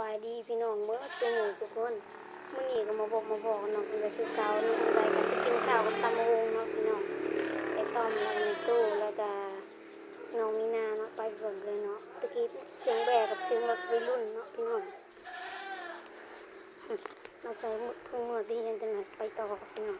บายดีพี่น้องเมื่อเจอหนูทุกคนมื้อนี้ก็มาบอกมาบอกน้องเพิ่นก็คือเก่าน้องไปก็จะกินข้าวกับตำมะฮงเนาะพี่น้องไอ้ต้อมแล้วมีตู้แล้วก็น้องมีนาเนาะไปเบิ่งเลยเนาะตะกี้เสียงแบกกับเสียงรถวัยรุ่นเนาะพี่น้องเราไปเพิ่งเมื่อที่ยังจะไหนไปต่อพี่น้อง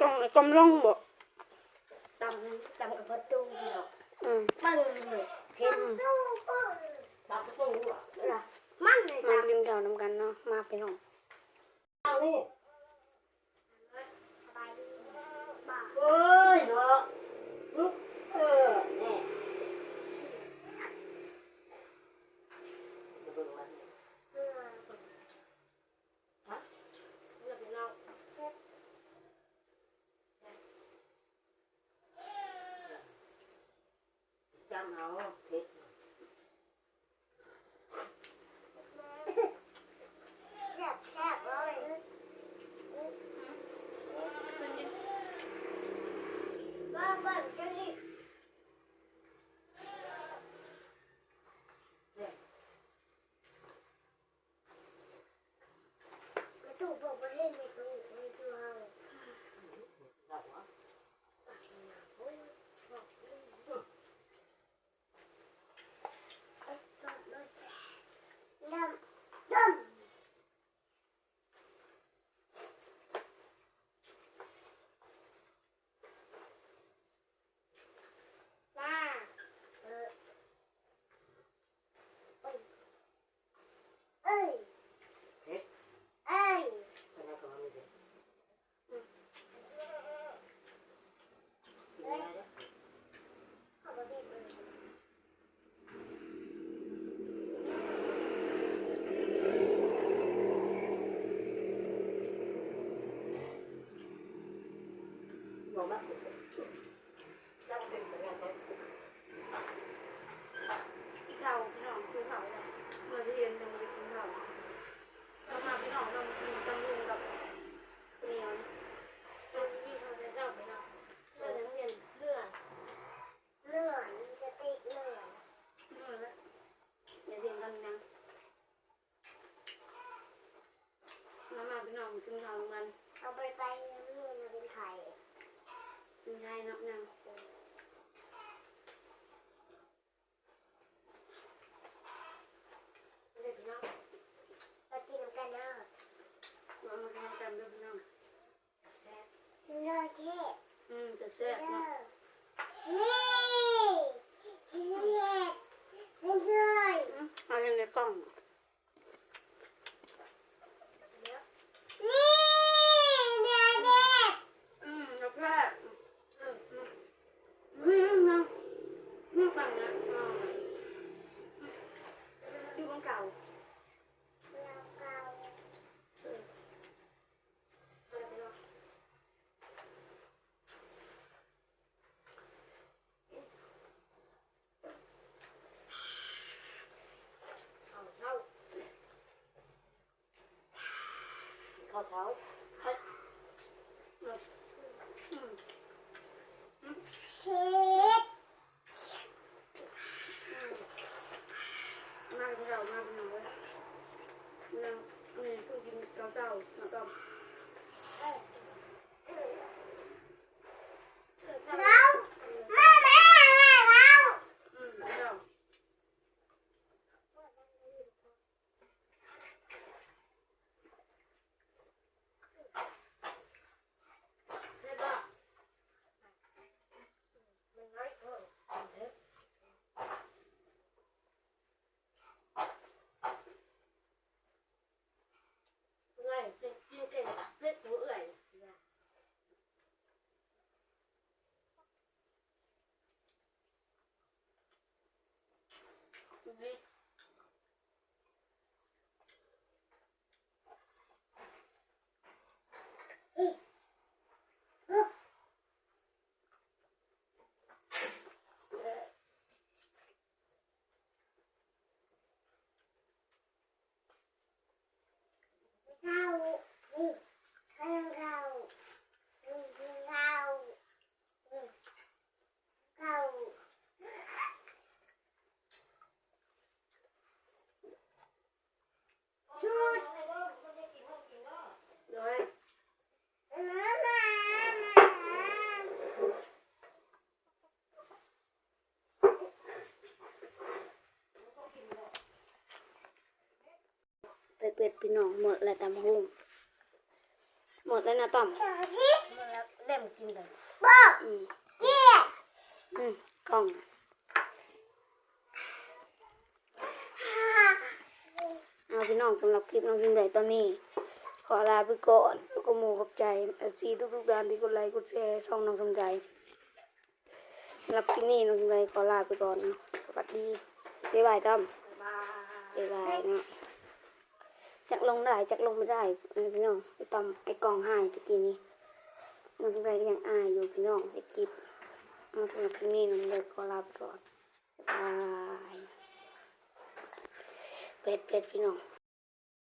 ต้องกำลังบ่ตำตำกับประตูเดียวอืมปังเลยเห็นสู้ปังตามตู้อะล่ะมันเลยมาตำกินข้าวนำกันเนาะมาพี่น้องเอานี่สบายดีบ้า เอ้ยเนาะลุกเออแน่เบิ่งมัน เพื่อ จำเอาเผ็ดแซ่บแซ่บเลยบ้ เล่นในกล้อง นี่เด็กเด็ก อืมแล้วแรกอืมอืมอืมอืมอืมฟังนะอ่าอยู่บนเก่า เราเก่า เอาเท้าเข้าเท้าเห็ดมาเป็นเรามาเป็นเราเลยนั่งนี่คือกินเกาเจ้าแล้วก็ เราไม่แม่เรา อืมแล้ว ได้ป่ะมันน้อยเพิ่มเด้อไงเด็กกินเก่งเล็กหัวเอื่อย นี่เรานี่เราเราเราเรา ชุด เดี๋ยวให้ มามา เป็ดเป็ดพี่น้องหมดแล้วตำหุ่งหมดแล้วนะต้อมมาที่แล้วเล่มกินเลยบอกอืมเจี๊ยบอืมกล้องเอาพี่น้องสำหรับคลิปน้องกินใหญ่ตอนนี้ ขอลาไปก่อนแล้วก็หมูขอบใจเอซีทุกๆด้านที่กดไลค์กดแชร์ช่องน้องสมใจสำหรับคลิปนี้น้องกินใหญ่ขอลาไปก่อนเนาะสวัสดีบ๊ายบายต้อมบ๊ายบายบ๊ายบายเนาะ จักลงได้จักลงไม่ได้พี่น้องไอ้ต้อมไอ้กองหายตะกี้นี้น้องกินใหญ่ก็ยังอายอยู่พี่น้องไอ้คลิปมาสำหรับคลิปนี้น้องกินใหญ่ขอลาไปก่อนบ๊ายบายเป็ดเป็ดพี่น้อง